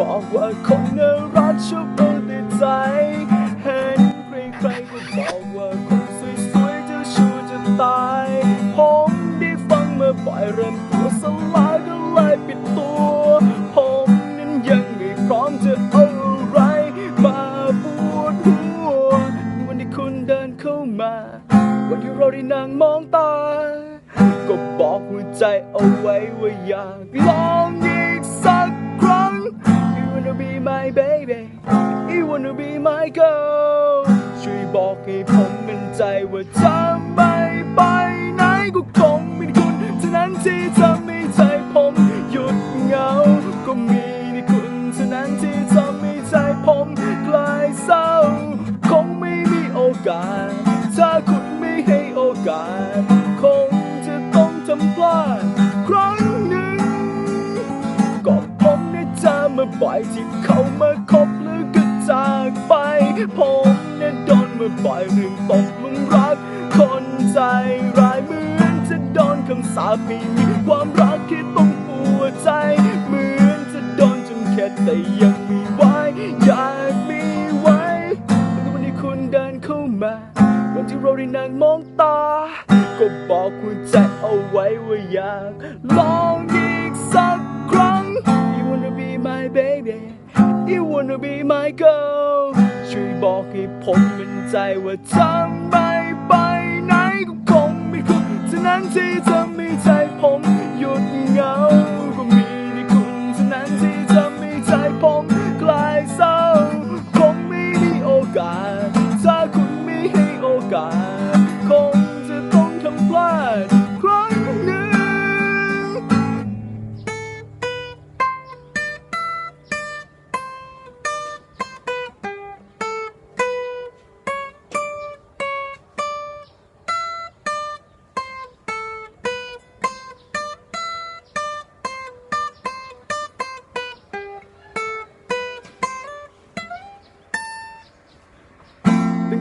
บอกว่าคนน่ารักชอบเอาแต่ใจ เห็นใครๆก็บอกว่าคนสวยๆจะชูจะตาย ผมได้ฟังมาบ่อยเริ่มตัวสลายก็เลยปิดตัว ผมนั้นยังไม่พร้อมจะเอาอะไรมาปวดหัววันที่คุณเดินเข้ามา วันที่เราได้นั่งมองตา ก็บอกหัวใจเอาไว้ว่าอยากลอง my baby You wanna be my girl ช่วยบอกให้ผมมั่นใจว่าจำไม่ไปไหนก็คงมีคุณเท่านั้นที่ทำ อมาบ่อยที่เขามาคบแล้วก็จากไป ผมเนี่ยโดนมาบ่อยเรื่องตกหลุมรัก คนใจร้ายเหมือนจะโดนคำสาปไม่มีความรักที่ต้องปวดใจเหมือนจะโดนจนเข็ดแต่ยังมีไว้อยากมีไว้แต่วันที่คุณเดินเข้ามาวันที่เราได้นั่งมองตา ก็บอกหัวใจเอาไว้ว่าอยากลองอีกสักครั้ง You wanna be my baby You wanna be my girl ช่วยบอกให้ผมมั่นใจว่าจะไม่ไปไหนก็คงไม่คุณเท่านั้นที่ทำให้ใจผม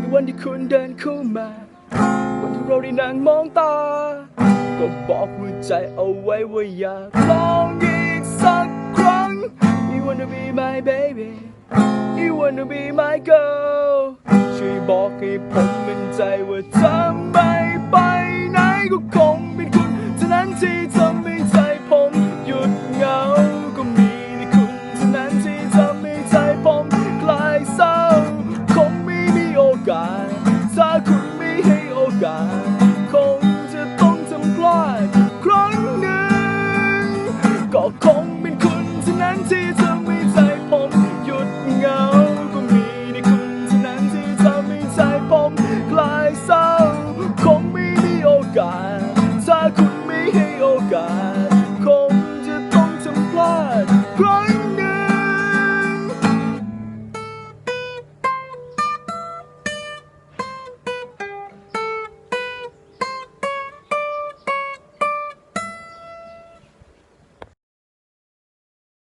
ตั้งแต่วันที่คุณเดินเข้ามา วันที่เราได้นั่งมองตา ก็บอกหัวใจเอาไว้ว่าอยากลองอีกสักครั้ง You wanna be my baby You wanna be my girl ช่วยบอกให้ผมมั่นใจว่าจะไม่ไปไหนก็คงเป็นคุณเท่านั้นที่ทำ